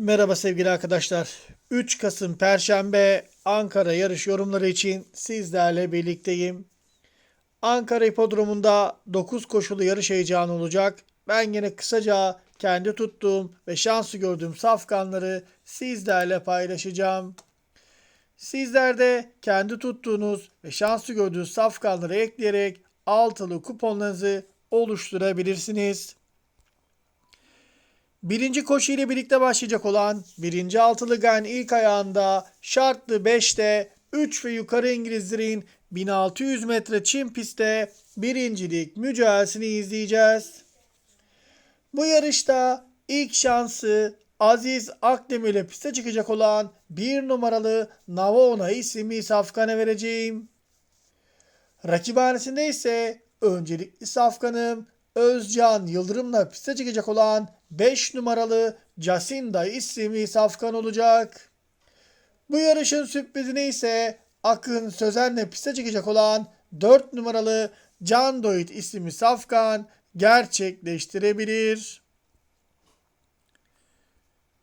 Merhaba sevgili arkadaşlar. 3 Kasım Perşembe Ankara yarış yorumları için sizlerle birlikteyim. Ankara Hipodromu'nda 9 koşulu yarış heyecanı olacak. Ben yine kısaca kendi tuttuğum ve şansı gördüğüm safkanları sizlerle paylaşacağım. Sizler de kendi tuttuğunuz ve şansı gördüğünüz safkanları ekleyerek altılı kuponlarınızı oluşturabilirsiniz. Birinci koşu ile birlikte başlayacak olan birinci altılı gen ilk ayağında şartlı 5'te 3 ve yukarı İngilizlerin 1600 metre çim pistte birincilik mücadelesini izleyeceğiz. Bu yarışta ilk şansı Aziz Akdemir ile piste çıkacak olan bir numaralı Navona isimli safkana vereceğim. Rakibhanesinde ise öncelikli safkanım Özcan Yıldırım'la piste çıkacak olan 5 numaralı Jacinda isimli safkan olacak. Bu yarışın sürprizine ise Akın Sözen'le piste çıkacak olan 4 numaralı Can Doit isimli safkan gerçekleştirebilir.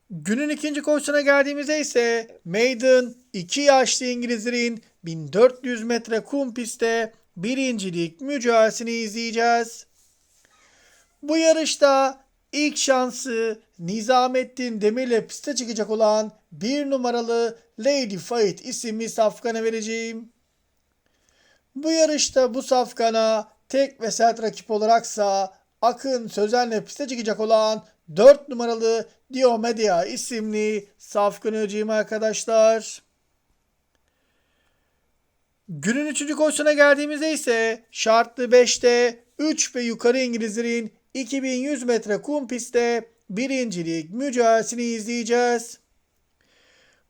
Günün ikinci koşusuna geldiğimizde ise Maiden 2 yaşlı İngilizlerin 1400 metre kum pistte birincilik mücadelesini izleyeceğiz. Bu yarışta ilk şansı Nizamettin Demir'le piste çıkacak olan bir numaralı Lady Fight isimli safkana vereceğim. Bu yarışta bu safkana tek ve sert rakip olaraksa Akın Sözen'le piste çıkacak olan 4 numaralı Diomedia isimli safkanı öceyim arkadaşlar. Günün 3. koşusuna geldiğimizde ise şartlı 5'te 3 ve yukarı İngilizlerin 2100 metre kum pistte birincilik mücadelesini izleyeceğiz.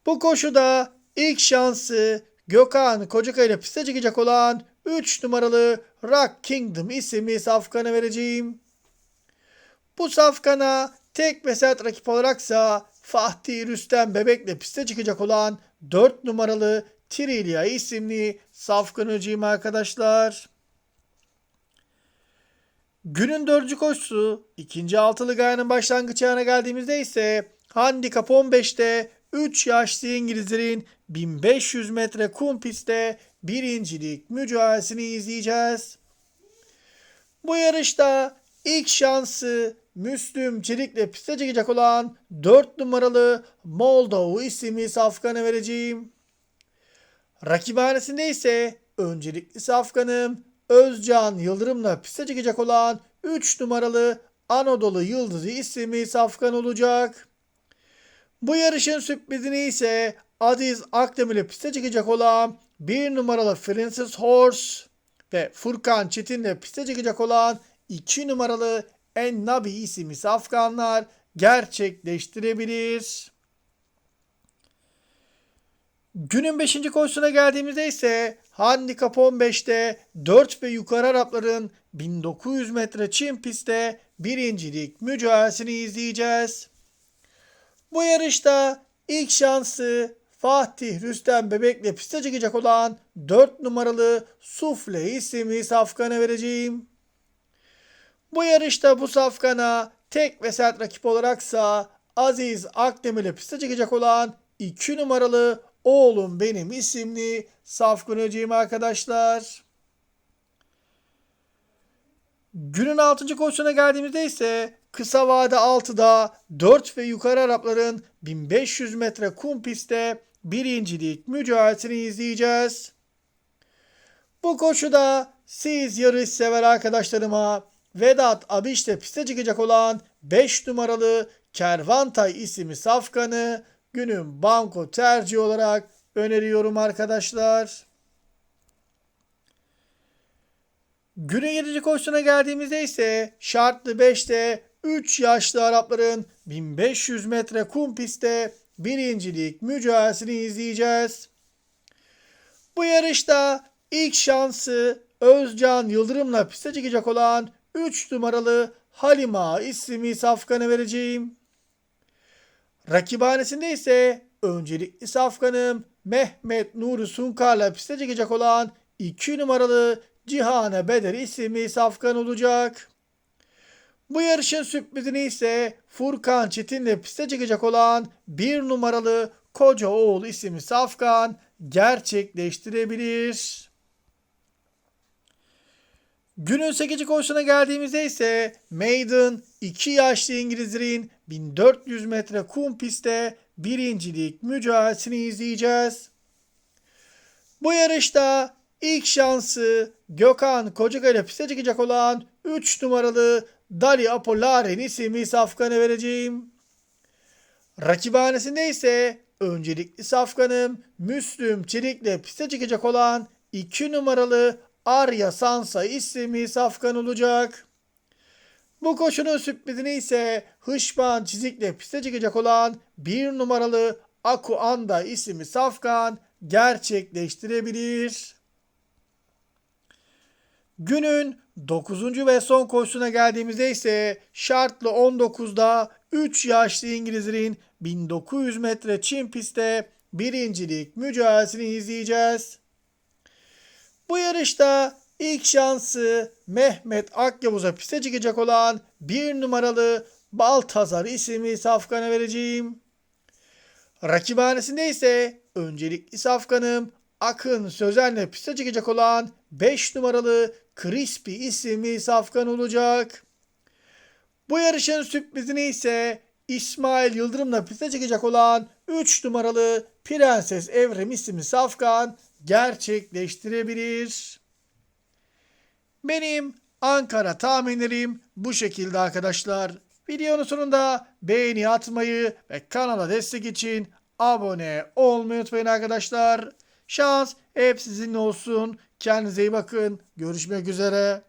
Bu koşuda ilk şansı Gökhan Kocakaya ile piste çıkacak olan 3 numaralı Rock Kingdom isimli safkanı vereceğim. Bu safkana tek ve sert rakip olaraksa Fatih Rüstem Bebek'le piste çıkacak olan 4 numaralı Trilya isimli safkanıcıyım arkadaşlar. Günün dördüncü koşusu ikinci altılı gayanın başlangıç ayağına geldiğimizde ise handikap 15'te 3 yaşlı İngilizlerin 1500 metre kum pistte birincilik mücadelesini izleyeceğiz. Bu yarışta ilk şansı Müslüm Çelik'le piste çıkacak olan 4 numaralı Moldova isimli safkanı vereceğim. Rakibhanesinde ise öncelikli safkanım Özcan Yıldırım'la piste çıkacak olan 3 numaralı Anadolu Yıldızı isimli safkan olacak. Bu yarışın sürprizini ise Aziz Akdemir'le piste çıkacak olan 1 numaralı Francis Horse ve Furkan Çetin'le piste çıkacak olan 2 numaralı Ennabi isimli safkanlar gerçekleştirebilir. Günün 5. koşusuna geldiğimizde ise handikap 15'te 4 ve yukarı Arapların 1900 metre çim pistte birincilik mücadelesini izleyeceğiz. Bu yarışta ilk şansı Fatih Rüstem Bebek'le piste çıkacak olan 4 numaralı Sufle isimli safkana vereceğim. Bu yarışta bu safkana tek ve sert rakip olaraksa Aziz Akdemir'le piste çıkacak olan 2 numaralı Oğlum Benim isimli safkanıcıyım arkadaşlar. Günün 6. koşusuna geldiğimizde ise kısa vade 6'da 4 ve yukarı Arapların 1500 metre kum pistte birincilik mücadelesini izleyeceğiz. Bu koşuda siz yarış sever arkadaşlarıma Vedat Abiş'le piste çıkacak olan 5 numaralı Kervantay isimli safkanı günün banko tercih olarak öneriyorum arkadaşlar. Günün 7. koşusuna geldiğimizde ise şartlı 5'te 3 yaşlı Arapların 1500 metre kum pistte birincilik mücadelesini izleyeceğiz. Bu yarışta ilk şansı Özcan Yıldırım'la piste çıkacak olan 3 numaralı Halima isimli safkanı vereceğim. Rakibhanesinde ise öncelikli safkanım Mehmet Nuri Sunkar'la piste çıkacak olan 2 numaralı Cihane Beder isimli safkan olacak. Bu yarışın sürprizini ise Furkan Çetin'le piste çıkacak olan bir numaralı Koca Oğul isimli Safkan gerçekleştirebilir. Günün 8. koşusuna geldiğimizde ise Maiden 2 yaşlı İngilizlerin 1400 metre kum pistte birincilik mücadelesini izleyeceğiz. Bu yarışta ilk şansı Gökhan Kocakaya piste çıkacak olan 3 numaralı Dali Apollaren isimli safkanı vereceğim. Rakibhanesinde ise öncelikli safkanım Müslüm Çelik'le piste çıkacak olan 2 numaralı Arya Sansa isimli safkan olacak. Bu koşunun sürprizini ise Hışman Çizik'le piste çıkacak olan 1 numaralı Aku Anda isimli safkan gerçekleştirebilir. Günün 9. ve son koşusuna geldiğimizde ise şartlı 19'da 3 yaşlı İngilizlerin 1900 metre çim pistte birincilik mücadelesini izleyeceğiz. Bu yarışta ilk şansı Mehmet Akyavuz'a piste çıkacak olan bir numaralı Baltazar isimli safkana vereceğim. Rakibhanesinde ise öncelikli safkanım Akın Sözen'le piste çıkacak olan 5 numaralı Crispy isimli safkan olacak. Bu yarışın sürprizini ise İsmail Yıldırım'la piste çıkacak olan 3 numaralı Prenses Evrim isimli safkan gerçekleştirebilir. Benim Ankara tahminlerim bu şekilde arkadaşlar. Videonun sonunda beğeni atmayı ve kanala destek için abone olmayı unutmayın arkadaşlar. Şans hep sizinle olsun. Kendinize iyi bakın. Görüşmek üzere.